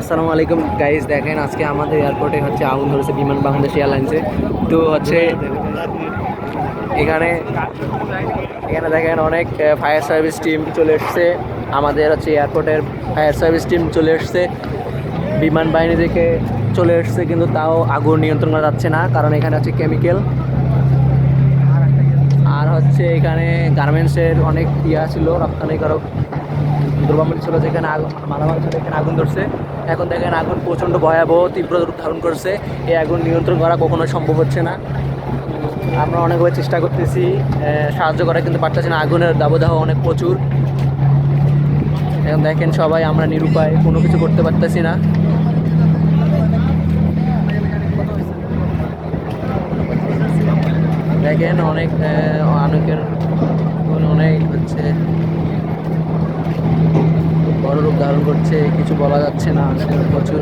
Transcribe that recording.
আসসালামু আলাইকুম গাইজ দেখেন আজকে আমাদের এয়ারপোর্টে হচ্ছে আগুন ধরেছে বিমান বাংলাদেশ এয়ারলাইন্সে। তো হচ্ছে এখানে এখানে দেখেন অনেক ফায়ার সার্ভিস টিম চলে এসছে। আমাদের হচ্ছে এয়ারপোর্টের ফায়ার সার্ভিস টিম চলে এসছে। বিমান বাহিনী থেকে চলে এসছে, কিন্তু তাও আগুন নিয়ন্ত্রণ করা যাচ্ছে না, কারণ এখানে হচ্ছে কেমিক্যাল আর হচ্ছে এখানে গার্মেন্টসের অনেক ইয়া ছিল, রপ্তানিকারক। দ্রব্যাবলী ছিল যেখানে আগুন মালামাল ছিল, এখানে আগুন ধরছে। এখন দেখেন আগুন প্রচণ্ড ভয়াবহ, তীব্র রূপ ধারণ করছে। এই আগুন নিয়ন্ত্রণ করা কখনো সম্ভব হচ্ছে না। আমরা অনেকভাবে চেষ্টা করতেছি সাহায্য করা কিন্তু পারতেছি না। আগুনের দাবদাহ অনেক প্রচুর। এখন দেখেন সবাই, আমরা নিরুপায়, কোনো কিছু করতে পারতেছি না। দেখেন অনেক অনেকের অনেক হচ্ছে বড় রূপ ধারণ করছে কিছু বলা যাচ্ছে না প্রচুর